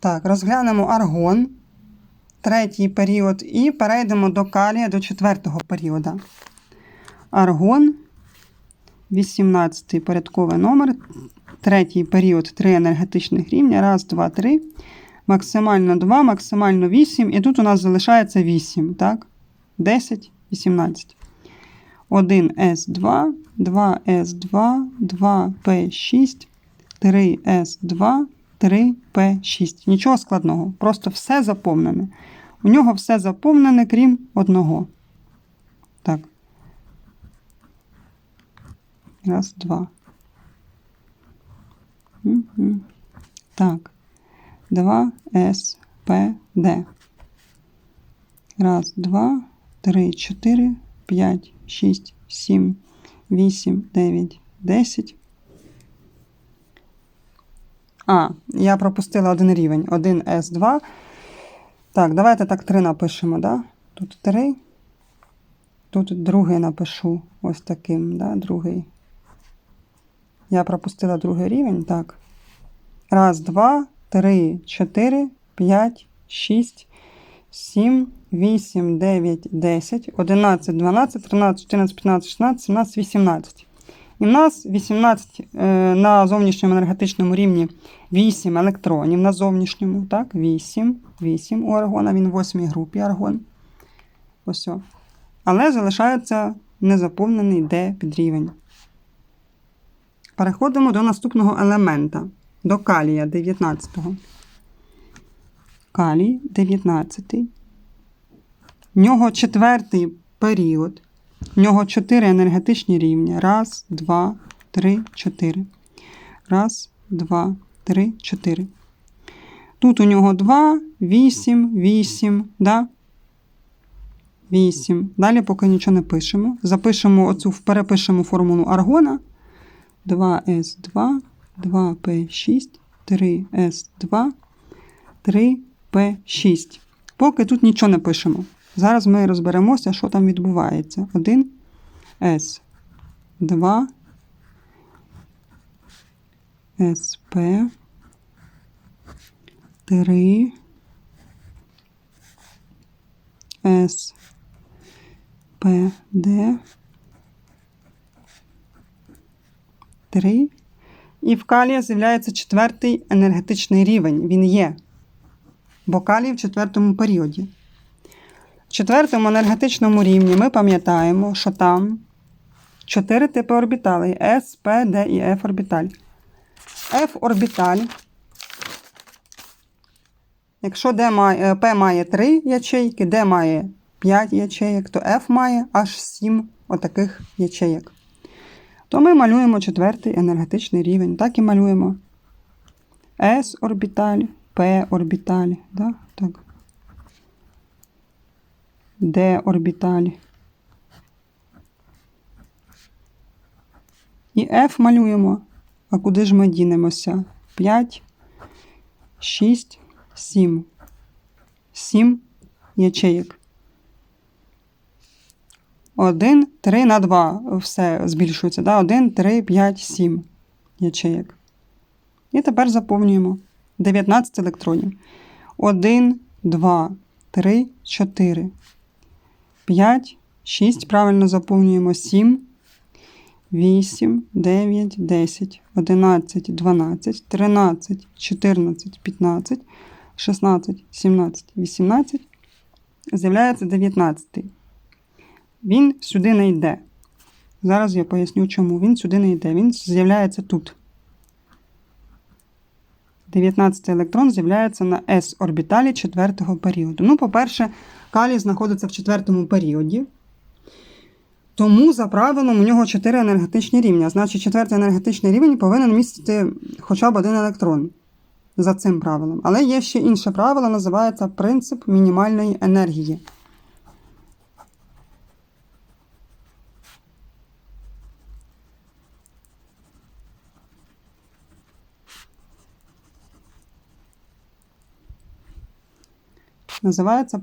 Так, розглянемо аргон, третій період, і перейдемо до калія до четвертого періоду. Аргон, 18 порядковий номер, третій період, три енергетичних рівня. Раз, два, три. Максимально 2, максимально 8. І тут у нас залишається 8. Так? 10, 18. 1С2, 2С2, 2П6, 3С2, 3П6. Нічого складного. Просто все заповнене. У нього все заповнене, крім одного. Так. Раз, два. Мгм. Так. 2 С П Д. Раз, два, три, чотири, п'ять, шість, сім, вісім, дев'ять, десять. А, я пропустила один рівень. 1 С2. Так, давайте так 3 напишемо, да? Тут 3. Тут другий напишу ось таким, да? другий. Я пропустила другий рівень, так. Раз, два, три, чотири, п'ять, шість, сім, вісім, дев'ять, десять, одинадцять, дванадцять, тринадцять, чотирнадцять, п'ятнадцять, шістнадцять, сімнадцять, вісімнадцять. І в нас 18 е, на зовнішньому енергетичному рівні 8 електронів на зовнішньому. Так, 8, 8 у аргона, він в 8 групі аргон. Ось. Але залишається незаповнений D підрівень. Переходимо до наступного елемента, до калія 19-го. Калій 19. В нього четвертий період. В нього 4 енергетичні рівні. Раз, два, три, чотири. Раз, два, три, чотири. Тут у нього 2, 8, 8, да? 8. Далі поки нічого не пишемо. Запишемо оцю, перепишемо формулу аргона. 2С2, 2П6, 3С2, 3П6. Поки тут нічого не пишемо. Зараз ми розберемося, що там відбувається. 1 С, 2 СП, 3 С, П, Д, 3. І в калія з'являється четвертий енергетичний рівень. Він є. Бо калій в четвертому періоді. Четвертому енергетичному рівні ми пам'ятаємо, що там чотири типи орбіталей S, P, D і F орбіталь. F орбіталь. Якщо D має, P має 3 ячейки, D має 5 ячеїк, то F має аж 7 отаких ячеїк. То ми малюємо четвертий енергетичний рівень. Так і малюємо. S орбіталь, P орбіталь. Да? Так. D орбіталь. І F малюємо. А куди ж ми дінемося? 5, 6, 7. 7 ячеїк. 1, 3 на 2. Все збільшується. Да? 1, 3, 5, 7 ячеїк. І тепер заповнюємо 19 електронів. 1, 2, 3, 4. 5, 6. Правильно заповнюємо 7, 8, 9, 10, 11, 12, 13, 14, 15, 16, 17, 18. З'являється 19. Він сюди не йде. Зараз я поясню, чому. Він сюди не йде. Він з'являється тут. 19 електрон з'являється на s орбіталі четвертого періоду. Ну, по-перше, калій знаходиться в четвертому періоді. Тому, за правилом, у нього 4 енергетичні рівня. Значить, четвертий енергетичний рівень повинен містити хоча б один електрон. За цим правилом. Але є ще інше правило, називається принцип мінімальної енергії. Називається.